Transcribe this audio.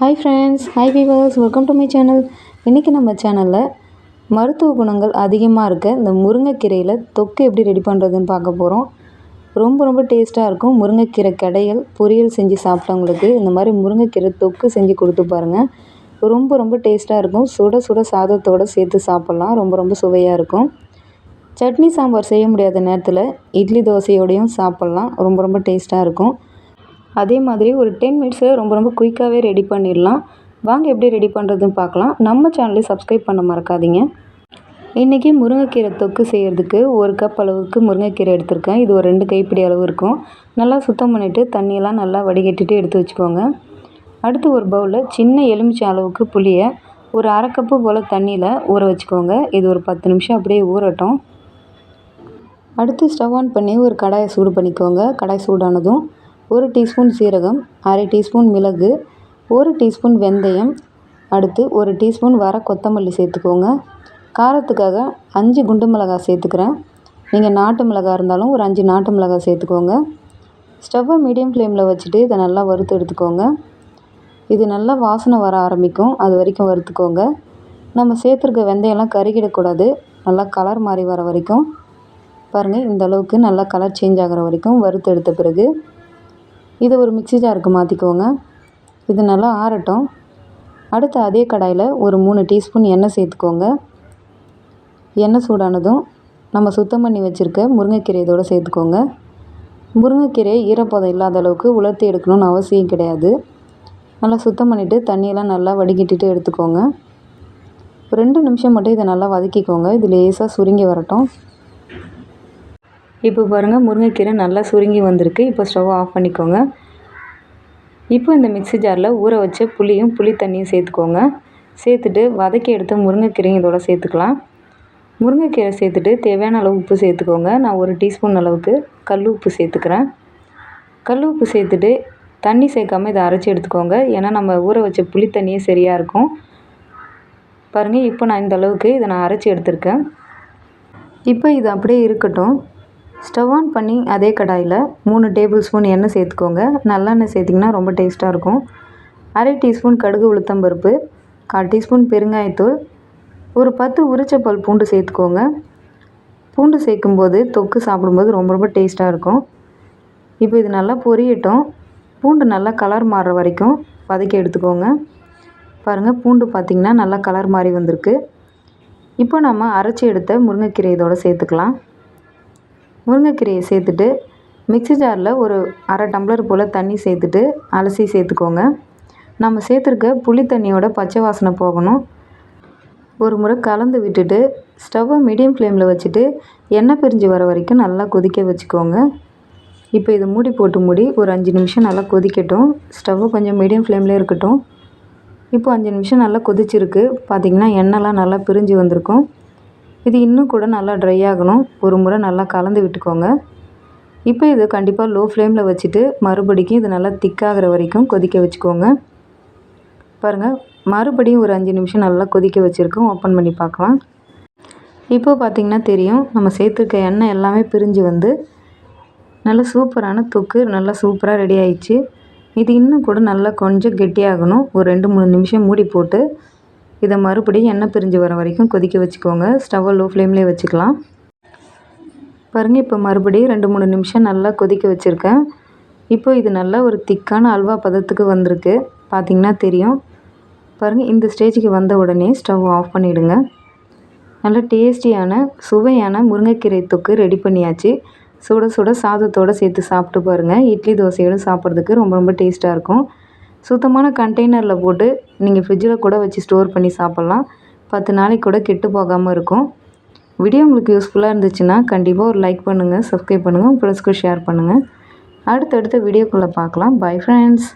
Hi friends hi viewers welcome to my channel இன்றைக்கி நம்ம சேனலில் மருத்துவ குணங்கள் அதிகமாக இருக்க இந்த முருங்கைக்கீரையில் தொக்கு எப்படி ரெடி பண்ணுறதுன்னு பார்க்க போகிறோம் ரொம்ப ரொம்ப டேஸ்ட்டாக இருக்கும். முருங்கைக்கீரை கடையல் பொரியல் செஞ்சு சாப்பிட்டவங்களுக்கு இந்த மாதிரி முருங்கைக்கீரை தொக்கு செஞ்சு கொடுத்து பாருங்கள் ரொம்ப ரொம்ப டேஸ்ட்டாக இருக்கும். சுட சுட சாதத்தோடு சேர்த்து சாப்பிட்லாம். ரொம்ப ரொம்ப சுவையாக இருக்கும். சட்னி சாம்பார் செய்ய முடியாத நேரத்தில் இட்லி தோசையோடையும் சாப்பிட்லாம். ரொம்ப ரொம்ப டேஸ்ட்டாக இருக்கும். அதே மாதிரி ஒரு டென் மினிட்ஸில் ரொம்ப ரொம்ப குயிக்காகவே ரெடி பண்ணிடலாம். வாங்க எப்படி ரெடி பண்ணுறதுன்னு பார்க்கலாம். நம்ம சேனலை சப்ஸ்கிரைப் பண்ண மறக்காதீங்க. இன்றைக்கி முருங்கைக்கீரை தொக்கு செய்கிறதுக்கு ஒரு கப் அளவுக்கு முருங்கைக்கீரை எடுத்திருக்கேன். இது ஒரு ரெண்டு கைப்பிடி அளவு இருக்கும். நல்லா சுத்தம் பண்ணிவிட்டு தண்ணியெல்லாம் நல்லா வடிகட்டிட்டு எடுத்து வச்சுக்கோங்க. அடுத்து ஒரு பவுலில் சின்ன எலுமிச்சை அளவுக்கு புளியை ஒரு அரை கப்பு போல் தண்ணியில் ஊற வச்சுக்கோங்க. இது ஒரு பத்து நிமிஷம் அப்படியே ஊறட்டும். அடுத்து ஸ்டவ் ஆன் பண்ணி ஒரு கடாயை சூடு பண்ணிக்கோங்க. கடாய் சூடானதும் ஒரு டீஸ்பூன் சீரகம் அரை டீஸ்பூன் மிளகு ஒரு டீஸ்பூன் வெந்தயம் அடுத்து ஒரு டீஸ்பூன் வர கொத்தமல்லி சேர்த்துக்கோங்க. காரத்துக்காக அஞ்சு குண்டு மிளகாய் சேர்த்துக்கிறேன். நீங்கள் நாட்டு மிளகாய் இருந்தாலும் ஒரு அஞ்சு நாட்டு மிளகாய் சேர்த்துக்கோங்க. ஸ்டவ்வை மீடியம் ஃப்ளேமில் வச்சுட்டு இதை நல்லா வறுத்து எடுத்துக்கோங்க. இது நல்லா வாசனை வர ஆரம்பிக்கும். அது வரைக்கும் வறுத்துக்கோங்க. நம்ம சேர்த்துருக்க வெந்தயம்லாம் கருகிடக்கூடாது. நல்லா கலர் மாறி வர வரைக்கும். பாருங்கள் இந்த அளவுக்கு நல்லா கலர் சேஞ்ச் ஆகிற வரைக்கும் வறுத்து எடுத்த பிறகு இதை ஒரு மிக்ஸி ஜாருக்கு மாற்றிக்கோங்க இது நல்லா ஆறட்டும். அடுத்து அதே கடாயில் ஒரு மூணு டீஸ்பூன் எண்ணெய் சேர்த்துக்கோங்க. எண்ணெய் சூடானதும் நம்ம சுத்தம் பண்ணி வச்சுருக்க முருங்கைக்கீரை இதோடு சேர்த்துக்கோங்க. முருங்கைக்கீரை ஈரப்பதம் இல்லாத அளவுக்கு உலர்த்தி எடுக்கணும்னு அவசியம் கிடையாது. நல்லா சுத்தம் பண்ணிவிட்டு தண்ணியெல்லாம் நல்லா வடிகட்டிட்டு எடுத்துக்கோங்க. ரெண்டு நிமிஷம் மட்டும் இதை நல்லா வதக்கிக்கோங்க. இது லேசாக சுருங்கி வரட்டும். இப்போ பாருங்கள் முருங்கைக்கீரை நல்லா சுருங்கி வந்திருக்கு. இப்போ ஸ்டவ் ஆஃப் பண்ணிக்கோங்க. இப்போ இந்த மிக்ஸி ஜாரில் ஊற வச்ச புளியும் புளி தண்ணியும் சேர்த்துக்கோங்க. சேர்த்துட்டு வதக்கி எடுத்த முருங்கைக்கீரையும் இதோட சேர்த்துக்கலாம். முருங்கைக்கீரை சேர்த்துட்டு தேவையான அளவு உப்பு சேர்த்துக்கோங்க. நான் ஒரு டீஸ்பூன் அளவுக்கு கல் உப்பு சேர்த்துக்கிறேன். கல் உப்பு சேர்த்துட்டு தண்ணி சேர்க்காமல் இதை அரைச்சி எடுத்துக்கோங்க. ஏன்னா நம்ம ஊற வச்ச புளி தண்ணியே சரியாக இருக்கும். பாருங்கள் இப்போ நான் இந்த அளவுக்கு இதை நான் அரைச்சி எடுத்திருக்கேன். இப்போ இது அப்படியே இருக்கட்டும். ஸ்டவ் ஆன் பண்ணி அதே கடாயில் மூணு டேபிள் ஸ்பூன் எண்ணெய் சேர்த்துக்கோங்க. நல்லெண்ணெய் சேர்த்திங்கன்னா ரொம்ப டேஸ்ட்டாக இருக்கும். அரை டீஸ்பூன் கடுகு உளுத்தம்பருப்பு கால் டீஸ்பூன் பெருங்காயத்தூள் ஒரு பத்து உரிச்சப்பல் பூண்டு சேர்த்துக்கோங்க. பூண்டு சேர்க்கும்போது தொக்கு சாப்பிடும்போது ரொம்ப ரொம்ப டேஸ்ட்டாக இருக்கும். இப்போ இது நல்லா பொரியட்டும். பூண்டு நல்லா கலர் மாறுற வரைக்கும் வதக்கி எடுத்துக்கோங்க. பாருங்கள் பூண்டு பார்த்திங்கன்னா நல்லா கலர் மாறி வந்திருக்கு. இப்போ நம்ம அரைச்சி எடுத்த முருங்கைக்கீரை இதோடு சேர்த்துக்கலாம். முருங்கைக்கீரையை சேர்த்துட்டு மிக்ஸி ஜாரில் ஒரு அரை டம்ளர் போல் தண்ணி சேர்த்துட்டு அலசி சேர்த்துக்கோங்க. நம்ம சேர்த்துருக்க புளி தண்ணியோட பச்சை வாசனை போகணும். ஒரு முறை கலந்து விட்டுட்டு ஸ்டவ்வை மீடியம் ஃப்ளேமில் வச்சுட்டு எண்ணெய் பிரிஞ்சு வர வரைக்கும் நல்லா கொதிக்க வச்சுக்கோங்க. இப்போ இதை மூடி போட்டு மூடி ஒரு அஞ்சு நிமிஷம் நல்லா கொதிக்கட்டும். ஸ்டவ்வு கொஞ்சம் மீடியம் ஃப்ளேம்லேயே இருக்கட்டும். இப்போ அஞ்சு நிமிஷம் நல்லா கொதிச்சிருக்கு. பார்த்திங்கன்னா எண்ணெய்லாம் நல்லா பிரிஞ்சு வந்திருக்கும். இது இன்னும் கூட நல்லா ட்ரை ஆகணும். ஒரு முறை நல்லா கலந்து விட்டுக்கோங்க. இப்போ இது கண்டிப்பாக லோ ஃப்ளேமில் வச்சுட்டு மறுபடிக்கும் இது நல்லா திக்காகிற வரைக்கும் கொதிக்க வச்சுக்கோங்க. பாருங்கள் மறுபடியும் ஒரு அஞ்சு நிமிஷம் நல்லா கொதிக்க வச்சுருக்கோம். ஓப்பன் பண்ணி பார்க்கலாம். இப்போ பார்த்திங்கன்னா தெரியும் நம்ம சேர்த்துருக்க எண்ணெய் எல்லாமே பிரிஞ்சு வந்து நல்ல சூப்பரான தொக்கு நல்லா சூப்பராக ரெடி ஆயிடுச்சு. இது இன்னும் கூட நல்லா கொஞ்சம் கெட்டியாகணும். ஒரு ரெண்டு மூணு நிமிஷம் மூடி போட்டு இதை மறுபடியும் எண்ணெய் பிரிஞ்சு வர வரைக்கும் கொதிக்க வச்சுக்கோங்க. ஸ்டவ்வை லோ ஃப்ளேம்லேயே வச்சுக்கலாம். பாருங்கள் இப்போ மறுபடியும் ரெண்டு மூணு நிமிஷம் நல்லா கொதிக்க வச்சுருக்கேன். இப்போ இது நல்லா ஒரு திக்கான அல்வா பதத்துக்கு வந்திருக்கு. பார்த்திங்கன்னா தெரியும். பாருங்கள் இந்த ஸ்டேஜுக்கு வந்த உடனே ஸ்டவ் ஆஃப் பண்ணிவிடுங்க நல்ல டேஸ்டியான சுவையான முருங்கைக்கீரை தொக்கு ரெடி பண்ணியாச்சு. சுட சுட சாதத்தோடு சேர்த்து சாப்பிட்டு பாருங்கள் இட்லி தோசையோடு சாப்பிட்றதுக்கு ரொம்ப ரொம்ப டேஸ்ட்டாக இருக்கும். சுத்தமான கண்டெய்னரில் போட்டு நீங்கள் ஃப்ரிட்ஜில் கூட வச்சு ஸ்டோர் பண்ணி சாப்பிட்லாம். பத்து நாளைக்கு கூட கெட்டு போகாமல் இருக்கும். வீடியோ உங்களுக்கு யூஸ்ஃபுல்லாக இருந்துச்சுன்னா கண்டிப்பாக ஒரு லைக் பண்ணுங்கள் சப்ஸ்கிரைப் பண்ணுங்கள் உங்கள் ஃப்ரெண்ட்ஸ்க்கு ஷேர் பண்ணுங்கள் அடுத்தடுத்த வீடியோக்குள்ளே பார்க்கலாம். Bye friends